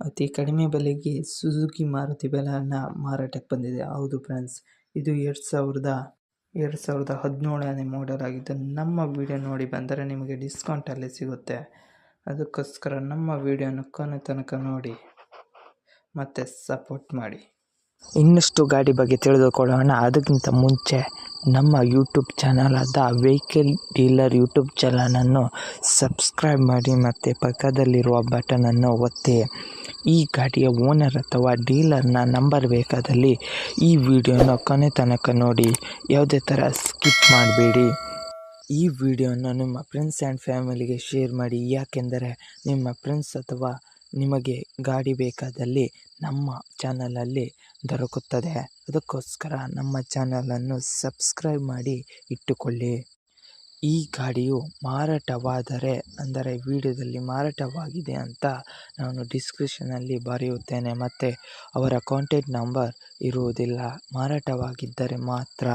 ಅತಿ ಕಡಿಮೆ ಬೆಲೆಗೆ ಸುಜುಕಿ ಮಾರುತಿ ಬೆಲೆಯನ್ನು ಮಾರಾಟಕ್ಕೆ ಬಂದಿದೆ. ಹೌದು ಫ್ರೆಂಡ್ಸ್ ಇದು ಎರಡು ಸಾವಿರದ ಎರಡು ಸಾವಿರದ ಹದಿನೇಳನೇ ಮಾಡೆಲ್ ಆಗಿದ್ದು, ನಮ್ಮ ವಿಡಿಯೋ ನೋಡಿ ಬಂದರೆ ನಿಮಗೆ ಡಿಸ್ಕೌಂಟಲ್ಲಿ ಸಿಗುತ್ತೆ. ಅದಕ್ಕೋಸ್ಕರ ನಮ್ಮ ವಿಡಿಯೋನ ಕೊನೆ ತನಕ ನೋಡಿ, ಮತ್ತು ಸಪೋರ್ಟ್ ಮಾಡಿ. ಇನ್ನಷ್ಟು ಗಾಡಿ ಬಗ್ಗೆ ತಿಳಿದುಕೊಳ್ಳೋಣ. ಅದಕ್ಕಿಂತ ಮುಂಚೆ, ನಮ್ಮ ಯೂಟ್ಯೂಬ್ ಚಾನಲ್ ಆದ ವೆಹಿಕಲ್ ಡೀಲರ್ ಯೂಟ್ಯೂಬ್ ಚಾನಲನ್ನು ಸಬ್ಸ್ಕ್ರೈಬ್ ಮಾಡಿ, ಮತ್ತು ಪಕ್ಕದಲ್ಲಿರುವ ಬಟನನ್ನು ಒತ್ತಿ. ಈ ಗಾಡಿಯ ಓನರ್ ಅಥವಾ ಡೀಲರ್ನ ನಂಬರ್ ಬೇಕಾದಲ್ಲಿ ಈ ವಿಡಿಯೋನ ಕೊನೆ ತನಕ ನೋಡಿ. ಯಾವುದೇ ಥರ ಸ್ಕಿಪ್ ಮಾಡಬೇಡಿ. ಈ ವಿಡಿಯೋನ ನಿಮ್ಮ ಫ್ರೆಂಡ್ಸ್ ಆ್ಯಂಡ್ ಫ್ಯಾಮಿಲಿಗೆ ಶೇರ್ ಮಾಡಿ. ಯಾಕೆಂದರೆ ನಿಮ್ಮ ಫ್ರೆಂಡ್ಸ್ ಅಥವಾ ನಿಮಗೆ ಗಾಡಿ ಬೇಕಾದಲ್ಲಿ ನಮ್ಮ ಚಾನಲಲ್ಲಿ ದೊರಕುತ್ತದೆ. ಅದಕ್ಕೋಸ್ಕರ ನಮ್ಮ ಚಾನಲನ್ನು ಸಬ್ಸ್ಕ್ರೈಬ್ ಮಾಡಿ ಇಟ್ಟುಕೊಳ್ಳಿ. ಈ ಗಾಡಿಯು ಮಾರಾಟವಾದರೆ, ಅಂದರೆ ವಿಡಿಯೋದಲ್ಲಿ ಮಾರಾಟವಾಗಿದೆ ಅಂತ ನಾನು ಡಿಸ್ಕ್ರಿಪ್ಷನಲ್ಲಿ ಬರೆಯುತ್ತೇನೆ. ಮತ್ತು ಅವರ ಕಾಂಟ್ಯಾಕ್ಟ್ ನಂಬರ್ ಇರುವುದಿಲ್ಲ. ಮಾರಾಟವಾಗಿದ್ದರೆ ಮಾತ್ರ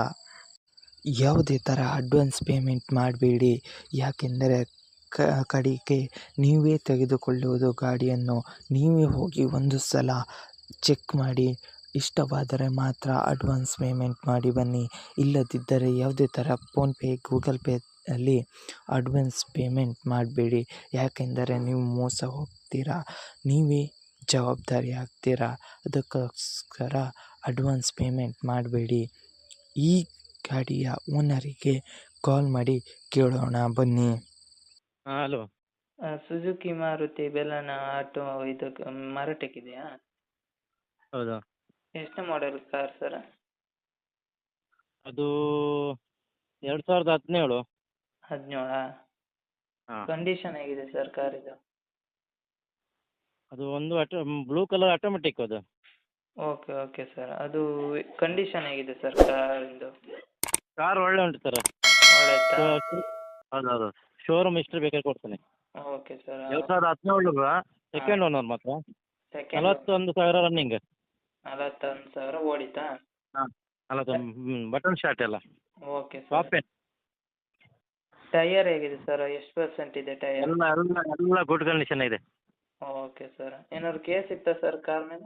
ಯಾವುದೇ ಥರ ಅಡ್ವಾನ್ಸ್ ಪೇಮೆಂಟ್ ಮಾಡಬೇಡಿ. ಯಾಕೆಂದರೆ ಕಡೆಗೆ ನೀವೇ ತೆಗೆದುಕೊಳ್ಳುವುದು ಗಾಡಿಯನ್ನು. ನೀವೇ ಹೋಗಿ ಒಂದು ಸಲ ಚೆಕ್ ಮಾಡಿ. ಇಷ್ಟವಾದರೆ ಮಾತ್ರ ಅಡ್ವಾನ್ಸ್ ಪೇಮೆಂಟ್ ಮಾಡಿ ಬನ್ನಿ. ಇಲ್ಲದಿದ್ದರೆ ಯಾವುದೇ ಥರ ಫೋನ್ಪೇ, ಗೂಗಲ್ ಪೇ ಅಲ್ಲಿ ಅಡ್ವಾನ್ಸ್ ಪೇಮೆಂಟ್ ಮಾಡಬೇಡಿ. ಯಾಕೆಂದರೆ ನೀವು ಮೋಸ ಹೋಗ್ತೀರಾ? ನೀವೇ ಜವಾಬ್ದಾರಿ ಆಗ್ತೀರಾ? ಅದಕ್ಕೋಸ್ಕರ ಅಡ್ವಾನ್ಸ್ ಪೇಮೆಂಟ್ ಮಾಡಬೇಡಿ. ಈ ಗಾಡಿಯ ಓನರಿಗೆ ಕಾಲ್ ಮಾಡಿ ಕೇಳೋಣ ಬನ್ನಿ. ಹಾಂ ಹಲೋ. ಸುಜುಕಿ ಮಾರುತಿ ಬೆಲ್ಲನ ಆಟೋ ಇದು ಮಾರಾಟಕ್ಕಿದೆಯಾ ಹೌದು. ಎಷ್ಟು ಮಾಡೆಲ್ ಕಾರ್ ಸರ್ ಅದು ಎರಡು ಸಾವಿರದ ಹದಿನೇಳು. ಹದಿನೇಳಾ? ಹಾಂ. ಕಂಡೀಷನ್ ಹೇಗಿದೆ ಸರ್ ಕಾರಿದು ಅದು ಒಂದು ಆಟೋ ಬ್ಲೂ ಕಲರ್ ಆಟೋಮೆಟಿಕ್ ಅದು. ಓಕೆ ಓಕೆ ಸರ್ ಅದು ಕಂಡೀಷನ್ ಹೇಗಿದೆ ಸರ್ ಕಾರಿಂದು ಕಾರ್ ಒಳ್ಳೆ ಉಂಟು ಸರ್ ಹೌದು ಹೌದು ಶೋರೂಮ್ ಹಿಸ್ಟ್ರಿ ಬೇಕಾದ್ರೆ ಕೊಡ್ತೇನೆ. ಓಕೆ ಸರ್ ಎರಡು ಸಾವಿರದ ಹದಿನೇಳು ಸೆಕೆಂಡ್ ಓನರ್ ಮಾತ್ರ. ನಲವತ್ತೊಂದು ಸಾವಿರ ರನ್ನಿಂಗ್ ನಲವತ್ತೊಂದು ಸಾವಿರ ಓಡಿತಾ? ನಲವತ್ತೊಂದು ಬಟನ್ ಶಾರ್ಟ್ ಎಲ್ಲ. ಓಕೆ ಏನು ಟೈಯರ್ ಹೇಗಿದೆ ಸರ್? ಎಷ್ಟು ಪರ್ಸೆಂಟ್ ಇದೆ ಟೈಯರ್? ಎಲ್ಲ ಎಲ್ಲ ಎಲ್ಲ ಗುಡ್ ಕಂಡೀಷನ್ ಇದೆ ಓಕೆ ಸರ್. ಏನಾದ್ರು ಕೇಸ್ ಇತ್ತಾ ಸರ್ ಕಾರ್ ಮೇಲೆ?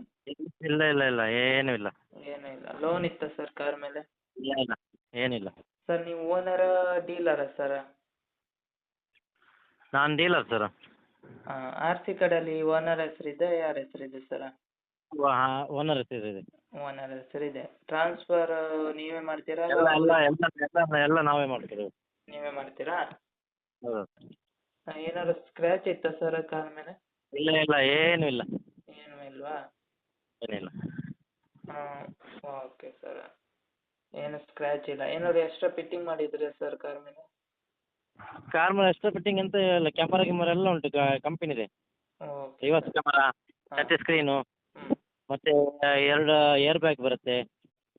ಇಲ್ಲ ಇಲ್ಲ ಇಲ್ಲ ಏನೂ ಇಲ್ಲ. ಏನೂ ಇಲ್ಲ. ಲೋನ್ ಇತ್ತಾ ಸರ್ ಕಾರ್ ಮೇಲೆ? ಇಲ್ಲ ಇಲ್ಲ ಏನಿಲ್ಲ ಸರ್ ನೀವು ಓನರ ಡೀಲರಾ ಸರ್? ನಾನು ಡೀಲರ್ ಸರ್. ಆರ್ ಸಿ ಕಾರ್ಡಲ್ಲಿ ಓನರ್ ಹೆಸರಿದೆ ಯಾರ ಹೆಸರಿದೆ ಸರ್? ಓನರ್ ಹೆಸರು ಇದೆ. ಓನರ್ ಹೆಸರಿದೆ ಟ್ರಾನ್ಸ್ಫರ್ ನೀವೇ ಮಾಡ್ತೀರಾ? ಎಲ್ಲ ಎಲ್ಲ ಎಲ್ಲ ಎಲ್ಲ ಎಲ್ಲ ನಾವೇ ಮಾಡ್ತಿರೋದು ನೀವೇ ಮಾಡ್ತೀರಾ? ಹೌದು. ಏನಾದ್ರು ಸ್ಕ್ರ್ಯಾಚ್ ಇತ್ತಾ ಸರ್ ಕಾಲ ಮೇಲೆ ಇಲ್ಲ ಇಲ್ಲ ಏನು ಇಲ್ಲ. ಏನು ಇಲ್ವಾ? ಏನಿಲ್ಲ. ಹಾಂ ಓಕೆ ಸರ್ ಏನು ಸ್ಕ್ರ್ಯಾಚ್ ಇಲ್ಲ. ಏನಾದ್ರು ಎಕ್ಸ್ಟ್ರಾ ಫಿಟ್ಟಿಂಗ್ ಮಾಡಿದ್ರೆ ಸರ್ ಕಾರ್ ಮೇಲೆ? ಕಾರ್ ಮೇಲೆ ಎಕ್ಸ್ಟ್ರಾ ಫಿಟ್ಟಿಂಗ್ ಅಂತ ಇಲ್ಲ ಕ್ಯಾಮರಾ ಗಿಮರ ಎಲ್ಲ ಉಂಟು ಕಂಪನಿದೆ. Okay reverse camera touch screen ಮತ್ತೆ ಎರಡು ಏರ್ ಬ್ಯಾಗ್ ಬರುತ್ತೆ.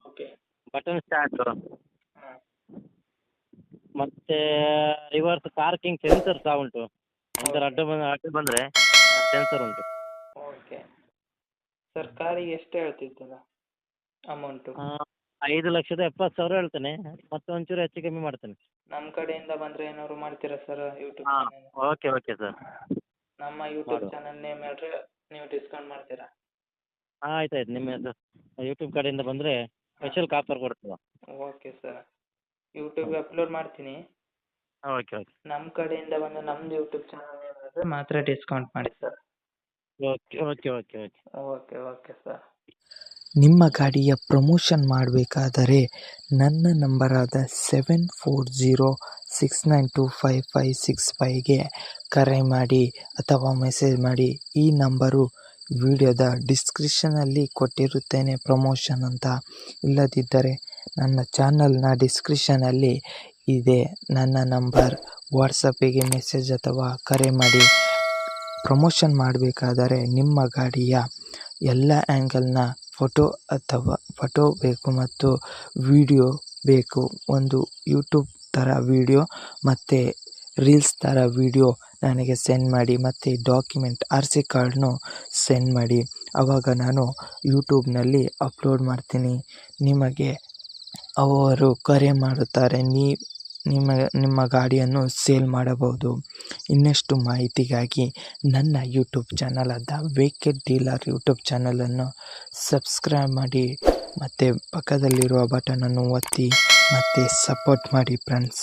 ಓಕೆ. ಬಟನ್ ಸ್ಟಾರ್ಟು ಮತ್ತು ರಿವರ್ಸ್ ಪಾರ್ಕಿಂಗ್ ಸೆನ್ಸರ್ ಸಹ ಉಂಟು. ಅಡ್ಡ ಬಂದ್ರೆ ಅಡ್ಡ ಬಂದರೆ ಸೆನ್ಸರ್ ಉಂಟು. ಓಕೆ ಸರ್ ಕಾರಿಗೆ ಎಷ್ಟು ಹೇಳ್ತಿದ್ದೀರಾ ಅಮೌಂಟ್ ಐದು ಲಕ್ಷದ ಎಪ್ಪತ್ತು ಸಾವಿರ ಹೇಳ್ತೇನೆ. ಮತ್ತೆ ಒಂಚೂರು ಹೆಚ್ಚು ಕಮ್ಮಿ ಮಾಡ್ತೇನೆ. ನಮ್ಮ ಕಡೆಯಿಂದ ಬಂದರೆ ಏನಾದ್ರು ಮಾಡ್ತೀರಾ ಸರ್ ಯೂಟ್ಯೂಬ್ ಹಾಂ ಓಕೆ ಓಕೆ ಸರ್ ನಮ್ಮ ಯೂಟ್ಯೂಬ್. ಚಾನಲ್ ನೇಮ್ ಹೇಳ್ರೆ ನೀವು ಡಿಸ್ಕೌಂಟ್ ಮಾಡ್ತೀರಾ? ಹಾಂ ಆಯ್ತು ಆಯ್ತು. ನಿಮ್ಮ ಯೂಟ್ಯೂಬ್ ಕಡೆಯಿಂದ ಬಂದರೆ ಸ್ಪೆಷಲ್ ಕಾಫರ್ ಕೊಡ್ತೀವಿ. ಓಕೆ ಸರ್ ಯೂಟ್ಯೂಬ್ಗೆ ಅಪ್ಲೋಡ್ ಮಾಡ್ತೀನಿ. ಓಕೆ ಓಕೆ ನಮ್ಮ ಕಡೆಯಿಂದ ಬಂದು ನಮ್ದು ಯೂಟ್ಯೂಬ್ ಚಾನಲ್ ಮಾತ್ರ ಡಿಸ್ಕೌಂಟ್ ಮಾಡಿ sir. Okay okay okay okay okay okay sir ನಿಮ್ಮ ಗಾಡಿಯ ಪ್ರಮೋಷನ್ ಮಾಡಬೇಕಾದರೆ ನನ್ನ ನಂಬರಾದ seven four zero six nine two five five six ಫೈವ್ಗೆ ಕರೆ ಮಾಡಿ ಅಥವಾ ಮೆಸೇಜ್ ಮಾಡಿ. ಈ ನಂಬರು ವಿಡಿಯೋದ ಡಿಸ್ಕ್ರಿಪ್ಷನಲ್ಲಿ ಕೊಟ್ಟಿರುತ್ತೇನೆ ಪ್ರಮೋಷನ್ ಅಂತ. ಇಲ್ಲದಿದ್ದರೆ ನನ್ನ ಚಾನಲ್ನ ಡಿಸ್ಕ್ರಿಪ್ಷನಲ್ಲಿ ಇದೆ. ನನ್ನ ನಂಬರ್, ವಾಟ್ಸಪ್ಪಿಗೆ ಮೆಸೇಜ್ ಅಥವಾ ಕರೆ ಮಾಡಿ. ಪ್ರಮೋಷನ್ ಮಾಡಬೇಕಾದರೆ ನಿಮ್ಮ ಗಾಡಿಯ ಎಲ್ಲ ಆ್ಯಂಗಲ್ನ ಫೋಟೋ ಅಥವಾ ಫೋಟೋ ಬೇಕು ಮತ್ತು ವಿಡಿಯೋ ಬೇಕು. ಒಂದು ಯೂಟ್ಯೂಬ್ ಥರ ವಿಡಿಯೋ ಮತ್ತು ರೀಲ್ಸ್ ಥರ ವಿಡಿಯೋ ನನಗೆ ಸೆಂಡ್ ಮಾಡಿ ಮತ್ತು ಡಾಕ್ಯುಮೆಂಟ್, ಆರ್ ಸಿ ಕಾರ್ಡ್ನು ಸೆಂಡ್ ಮಾಡಿ. ಆವಾಗ ನಾನು ಯೂಟ್ಯೂಬ್ನಲ್ಲಿ ಅಪ್ಲೋಡ್ ಮಾಡ್ತೀನಿ. ನಿಮಗೆ ಅವರು ಕರೆ ಮಾಡುತ್ತಾರೆ, ನೀ, ನಿಮ್ಮ ನಿಮ್ಮ ಗಾಡಿಯನ್ನು ಸೇಲ್ ಮಾಡಬಹುದು. ಇನ್ನಷ್ಟು ಮಾಹಿತಿಗಾಗಿ ನನ್ನ ಯೂಟ್ಯೂಬ್ ಚಾನಲಾದ ವೆಹಿಕಲ್ ಡೀಲರ್ ಯೂಟ್ಯೂಬ್ ಚಾನಲನ್ನು ಸಬ್ಸ್ಕ್ರೈಬ್ ಮಾಡಿ, ಮತ್ತು ಪಕ್ಕದಲ್ಲಿರುವ ಬಟನನ್ನು ಒತ್ತಿ, ಮತ್ತು ಸಪೋರ್ಟ್ ಮಾಡಿ ಫ್ರೆಂಡ್ಸ್